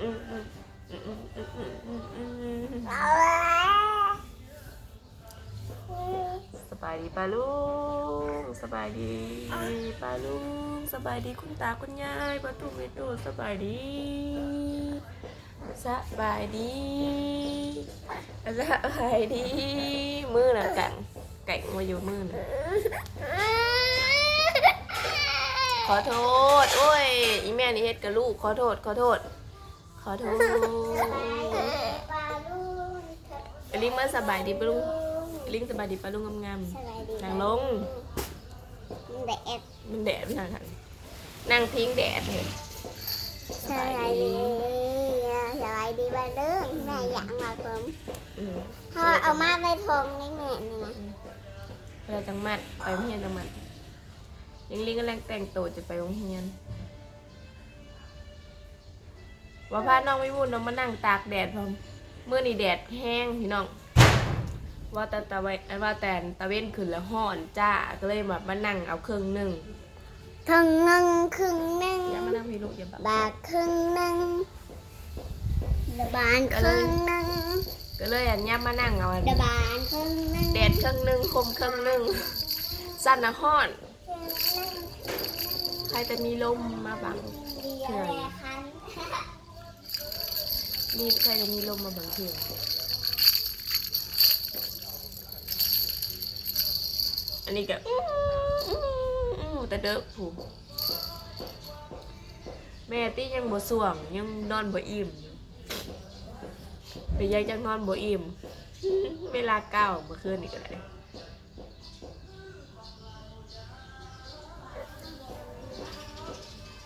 Mm-mm. สบายดีป้าลุงสบายดีป้าลุงสบายดีคุณตาคุณยายป้าตุ้มเมตูสบายดีสบายดีสบายดี มือน่ะกังไก่มาอยู่มือน่ะขอโทษ โอ้ยอีแม่นี่เฮ็ดกับลูก ขอโทษ ขอโทษ อโทษปลาลูกไอ้ลิงมาสบายดีป้าลุงไอ้ลิงสบายดีป้าลุงงามสบายดีๆนั่งลงแดดมันแดดมันนั่งนั่งพิงแดดเลยสบายดีสบายดีบ้านเด้อแม่อยากมาผมอืมเขาเอามาไปทงนี่แม่นี่นะเวลาจังมัดไปโรงเรียนจังมัดยังลิงก็แรงแต่งตัวจะไปโรงเรียน ว่าพาน้องไม่วุ่นน้องมานั่งตากแดดพร้อมเมื่อนี่แดดแห้งพี่น้อง ว่าแต่ตะเวนว่าแต่ตะเว้นขึ้นแล้วห้อนจ้าก็เลยแบบมานั่งเอาเครื่องหนึ่งครึ่งหนึ่งครึ่งหนึ่งอย่ามานั่งพี่ลูกอย่าแบบบาทครึ่งหนึ่งดบานครึ่งหนึ่งก็เลยอันเนี้ยมานั่งเอาอันดบานครึ่งหนึ่งแดดเครื่องหนึ่งคมเครื่องหนึ่งสั้นนะห้อน ใครจะมีลมมาบังเดีย วแลคันนี่ใครจะมีลมมาบังเถื่ออันนี้ก็อื้อู้แต่เด้อผูแม่ตี้ยังบ่ส่วง ยังนอนบ่อิ่มไปยังจังนอนบ่อิ่มเวลาเก้าเมื่อคืนนี่ก็ได้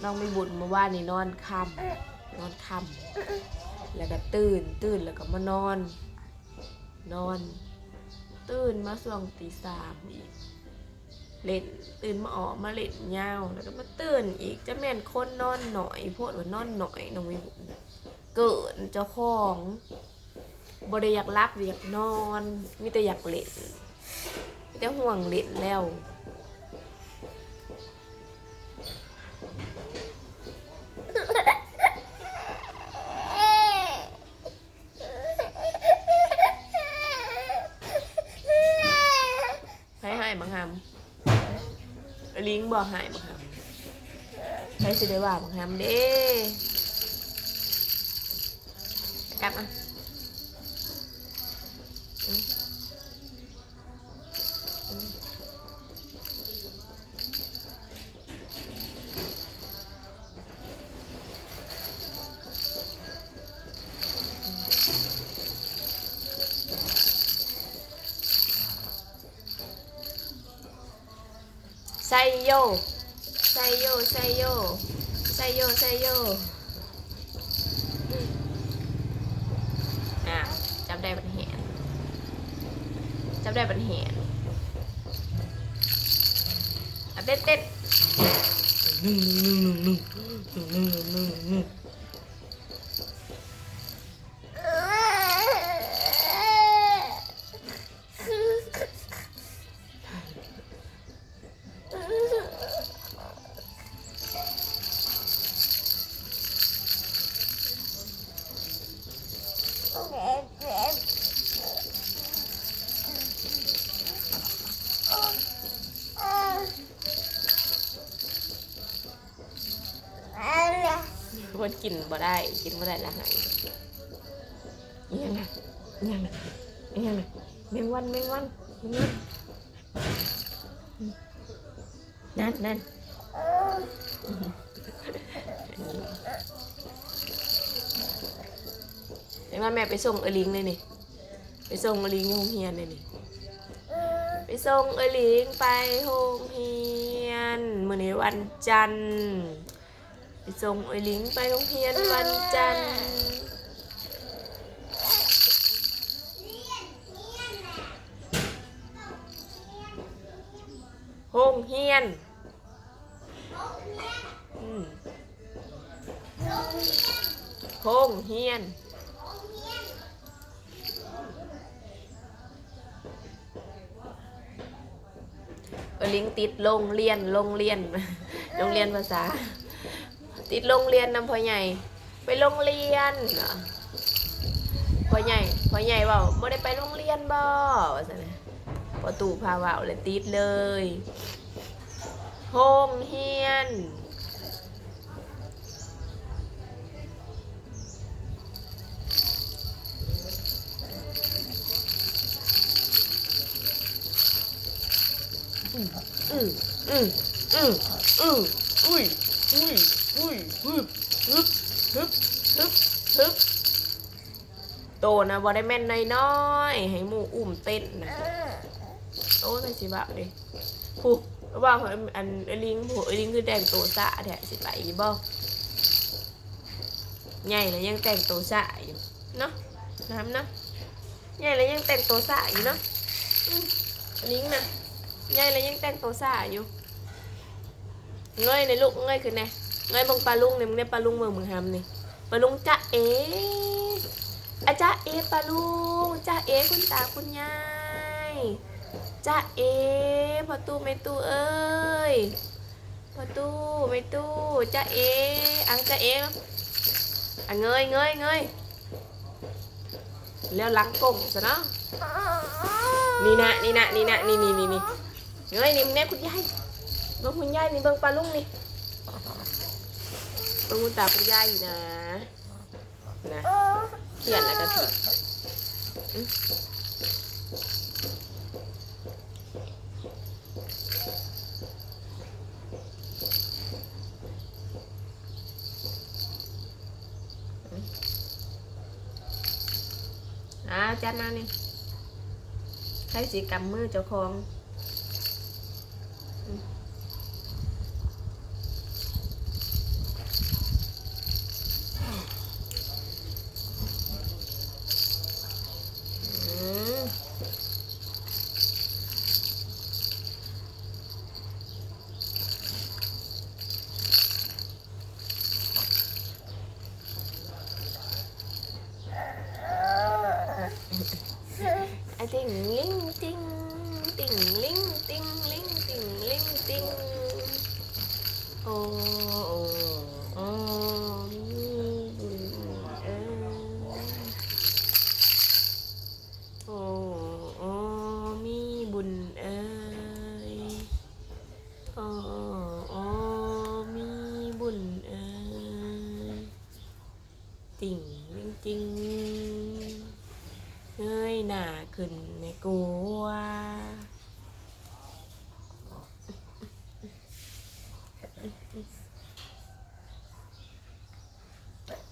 น้องไม่บุญเมื่อวานนี่นอนค่ำนอนค่ำ แล้วก็ตื่น ตื่นแล้วก็มานอน นอน ตื่นมาส่วงตีสามอีกเล่นตื่นมาออกมาเล่นยาว แล้วก็มาตื่นอีกจะแม่นคนนอนหน่อยโพดว่านอนหน่อยน้องไม่บุญเกินเจ้าของบ่ได้อยากรับอยากนอนมีแต่อยากเล่นมีแต่ห่วงเล่นแล้ว ลิงบอกให้บังคับใช้สิได้ว่าบ่ครับเด้กลับมา ไซโยไซโยไซโยไซโยอะจับได้บันเหียนจับได้บันเหาอะเต้นเต้นหนึ่งหนึ่งหนึ่งหนึ่งหนึ่งหนึ่งหนึ่ง กินบ่ได้ กินบ่ได้ละหายยังไงยังไงยังไงแมงวันแมงวันแมงวันนั่นนั่นเดี๋ยวมาแม่ไปส่งเอลิงเลยนี่ ไปส่งเอลิงโรงเรียนเลยนี่ ไปส่งเอลิงไปโรงเรียนมื้อนี้วันจันทร์ ไปส่งไอ้ลิงไปโรงเรียนวันจันทร์โฮงเฮียนโฮงเฮียนลิงติดโรงเรียนโรงเรียนโรงเรียนภาษา ติดโรงเรียนนำพ่อใหญ่ ไปโรงเรียนเหรอพ่อใหญ่พ่อใหญ่เว่าไม่ได้ไปโรงเรียนบ่ว่าซั่นน่ะตูพาว่าเลยติดเลยโฮงเฮียนอืมอืมอืมอืมอุ้ยอุ้ย อุ้ยฮึบฮึบฮึบฮึบฮึบโตนะบอได้แม่นน้อยๆให้หมูอุ้มเต้นนะโอ้ใส่สิบะดิผู้ว่าอันอันไอ้ลิงผู้ไอ้ลิงคือแต่งตัวสะแท้สิไปอีบ่ใหญ่แล้วยังแต่งตัวสะอยู่เนาะน้ำเนาะใหญ่แล้วยังแต่งตัวสะอยู่เนาะลิงน่ะยายเลยยังแต่งตัวซ่าอยู่เงยในลูกเงยขึ้นแน่ เงยบังปลาลุงเนี่ยมึงได้ปลาลุงเมืองมึงทำนี่ปลาลุงจ้าเออาจ้าเอปลาลุงจ้าเอคุณตาคุณยายจ้าเอพอตู้ไม่ตู้เอ้ยพอตู้ไม่ตู้จ้าเออังจ้าเออะเงยเงยเงยแล้วหลังกงซะเนาะนี่นะนี่นะนี่นะนี่นี่นี่นี่เฮ้ยนี่มึงแน่คุณยายเบิ่งคุณยายนี่เบิ่งปลาลุงนี่ เบิ่งคุณตาคุณยายอยู่นะ นะ เขียนแล้วก็ผิดอืมอ่าจัดมานี่ใช้สีกำมือเจ้าของ ติ้งลิงติ้งติ้งลิงติ้งลิงติ้งลิงติ้งโอ้โอ้โอ้มีบุญเอ้ยโอ้โอ้มีบุญเอ้ยโอ้โอ้มีบุญเอ้ยติ่งลิงติ่ง เงยหน้าขึ้นในกัวเห็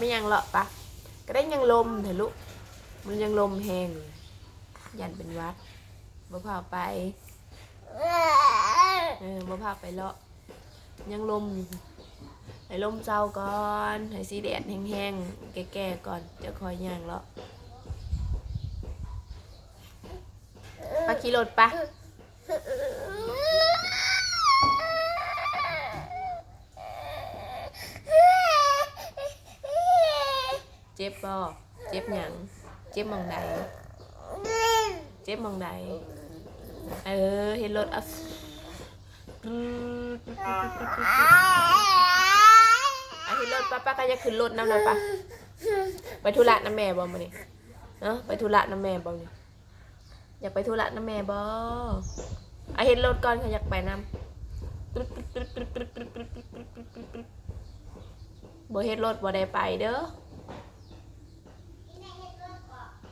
ยังเหรอปะก็ได้ยังลมเถอะลูกมันยังลมแห้งยันเป็นวัดบ่พาไปเออบ่พาไปเลาะยังลมให้ลมเศร้าก่อนให้สีแดดแห้งๆแก่ๆก่อนจะคอยย่างเลาะปาขี่รถปะ จ็บบ่เจ็บหยังเจ็บมองใดเจ็บมองใดเออเห็นรถอะอะเห็นรถป้าป้าก็จะขึ้นรถน้ำเลยป้าไปธุระน้ำแม่บ่มานี่เนาะไปธุระน้ำแม่บ่นี่อยากไปธุระน้ำแม่บ่อะเห็นรถก่อนค่ะอยากไปน้ำบ่เฮ็ดรถบ่ได้ไปเด้อ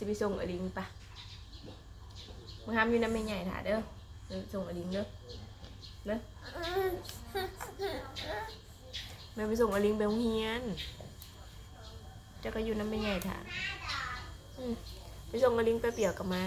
สิไปส่งอลิงป่ะมึงห้ามอยู่น้ำไม่ใหญ่ถ่าเด้อส่งอลิงเด้อเด้อแม่ไปส่งอลิงไปโรงเรียนจะก็อยู่น้ำไม่ใหญ่ถ่าไปส่งอลิงไปเปียกกับมา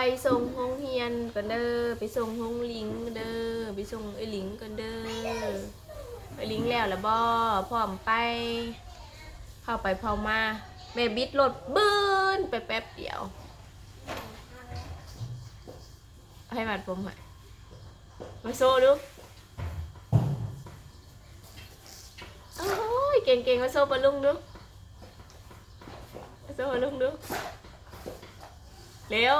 ไปส่งห้องเฮียนกันเด้อไปส่งห้องลิงเด้อไปส่งไอ้ลิงกันเด้อไอ้ลิงแล้วละบ่พร้อมไป เข้าไปพอมาแม่บิดรถบื้นไปแป๊บเดียว ให้มันผมหน่อยมาโซ่ดูโอ้ยเก่งๆมาโซ่ปะลุงดูมาโซ่ปะลุงดู เร็ว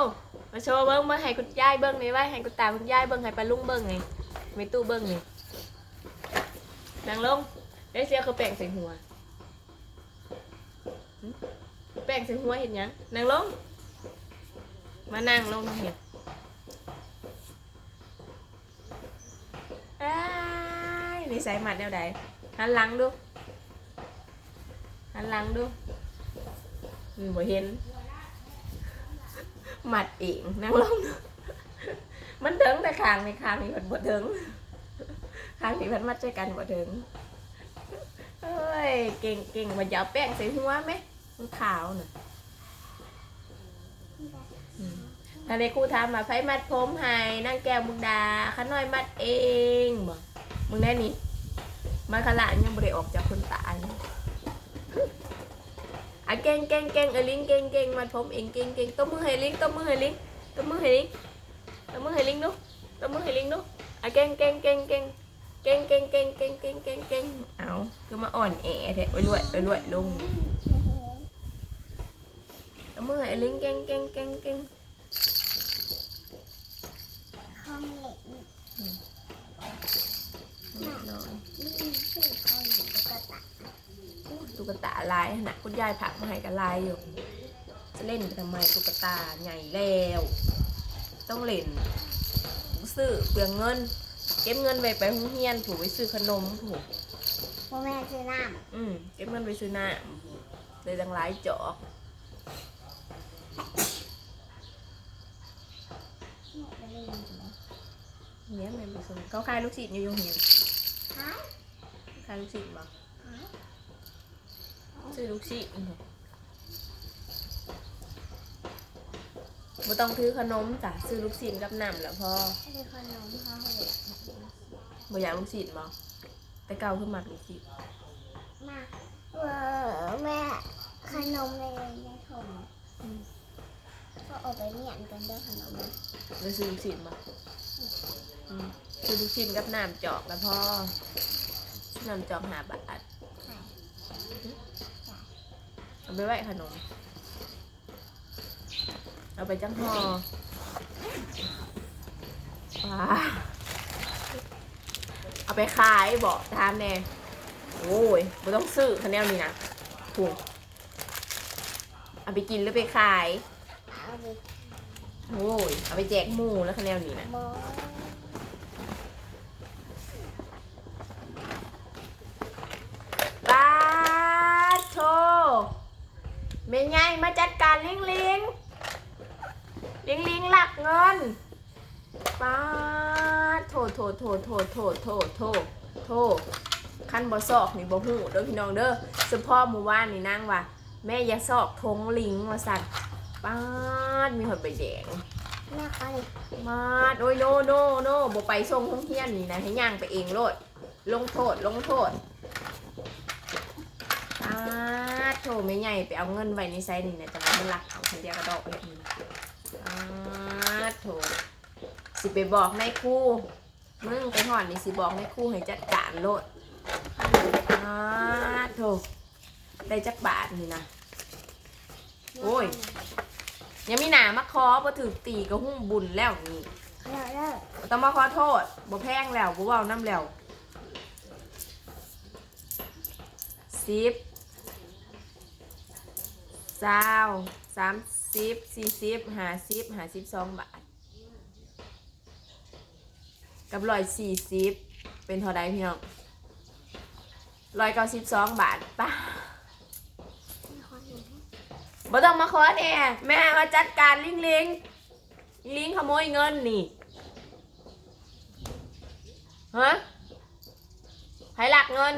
มาโชว์เบิ้งมาให้คุณยายเบิ้งนี่ไว้ให้คุณตาคุณยายเบิ้งให้ปลาลุงเบิ้งไงไม่ตู้เบิ้งนี่นางลงได้เสียคือแป้งใส่หัว แป้งใส่หัวเห็นยังนางลง มานั่งลงเห็นอ้ายนี่ใส่หมัดแนวใดหันหลังดูหันหลังดูอืมบ่เห็น หมัดเองนั่งลงมันเถิงแต่คางในคางนี่มันบ่เถิงคางนี่มันมัดใจกันบ่เถิงเอ้ยเก่งเก่งมาจะเอาแป้งใส่หัวไหมมันขาวน่ะอืมถ้าในครูถามมาไฟมัดผมให้นั่งแก้วมุกดาข้าน้อยมัดเองบ่มึงแน่นี่มาขลานยังบ่ได้ออกจากคนตาย อะเก่งเก่งเก่งเออลิงเก่งเก่งมัดผมเองเก่งเก่งตบมือให้ลิงตบมือให้ลิงตบมือให้ลิงตบมือให้ลิงดูตบมือให้ลิงดูอะเก่งเก่งเก่งเก่งเก่งเก่งเก่งเก่งเก่งเก่งเก่งเอาคือมาอ่อนแอแท้ไปรวยไปรวยลงตบมือให้ลิงเก่งเก่งเก่งเก่ง ห้องเหล็กนี่ นอน นี่ชื่อห้องเหล็กก็ตัด ตุ๊ กตาลายขนาดคุณยายผักมาให้กับลายอยู่ จะเล่นไปทำไมตุ๊กตาใหญ่แล้ว ต้องเล่นซื้อเปลืองเงิน เก็บเงินไว้ไปโรงเรียนถูกไปซื้อขนมถูกพ่อแม่ซื้อน้อืมเก็บเงินไปซื้อน้ำเลยดังหลายจอกำไม่ได้ยินไหมเนี่ยแม่ไปซื้อเขาขายลูกศิษย์อยู่โรงเรียนฮะขายลูกศิษย์บ่ฮะ ซื้อลูกศิษย์บ่ต้องถือขนมจ้ะซื้อลูกศิษย์กับน้ำแล้วพ่อไม่ได้ขนมห้องเล็กบ่อยากลูกศิษย์บ่แต่เก่าคือมักลูกศิษย์มาเออแม่ขนมเลยในถุงก็เอาไปเมียนกันเด้อขนมนะแล้วซื้อลูกศิษย์บ่อืมซื้อลูกศิษย์กับน้ำจอกแล้วพ่อน้ำจอกห้าบาท ใช่ เอาไปไหว้ขนม เอาไปจังหอว้าเอาไปขายบอกทามแน่โอ้ยไม่ต้องซื้อคะแนนนี้นะถูกเอาไปกินหรือไปขาย เอาไปโอ้ย เอาไปแจกหมูแล้วคะแนนนี้นะโมป้าดโช เมยไงมาจัดการลิงลิงลิงลิงหลักเงินป้าดโถโถโถโถโถโถโถโถขั้นบ่ซอกนี่บ่หูเด้อพี่น้องเด้อสพ่อหมู่ว่านนี่นางว่าแม่อย่าซอกทงลิงมาสั่นป้าดมีหดใบแดงแม่เขาเลยมาดโอ้ยโนโนโนบ่ไปส่งห้องเฮียนนี่นะให้ย่างไปเองโลดลงโทษลงโทษอา โถไม่ใหญ่ไปเอาเงินไว้ในไซส์นี่นะแต่ว่ามันหลักเอาคันเดียวกระดอกเลยอาโถสิไปบอกนายครูมึงไปหอนนี่สิบอกนายครูให้จัดการโลดอาโถได้จักบาทนี่นะโอ้ยยังมีหนามาคอบ่ถือตีก็หุ่มบุญแล้วนี่เลิกเลิกบ่ต้องมาขอโทษบ่แพงแล้วบ่เว้าน้ำแล้วสิบ เศร้าสามสิบสี่สิบห้าสิบห้าสิบสองบาท กับร้อยสี่สิบเป็นเท่าใดพี่น้องร้อยเก้าสิบสองบาทป่ะบ่ต้องมาขอแน่แม่มาจัดการลิงลิงลิงขโมยเงินนี่ฮะให้หลักเงิน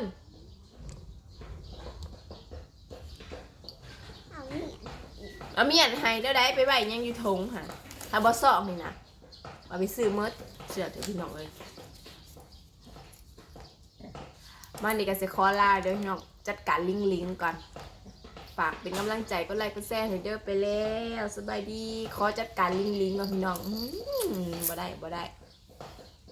เอานี่ เอามีอันให้เดี๋ยวได้ไปไว้ยังอยู่ทงค่ะถ้าบ่ซอกนี่นะเอาไปซื้อมดเสือเถอะพี่น้องเลยมานี่ก็สิขอลาเดี๋ยวพี่น้องจัดการลิงลิงก่อนฝากเป็นกำลังใจก็ไลค์ก็แชร์ให้เด้อไปแล้วสบายดีขอจัดการลิงลิงก่อนพี่น้องอื้อหือบ่ได้บ่ได้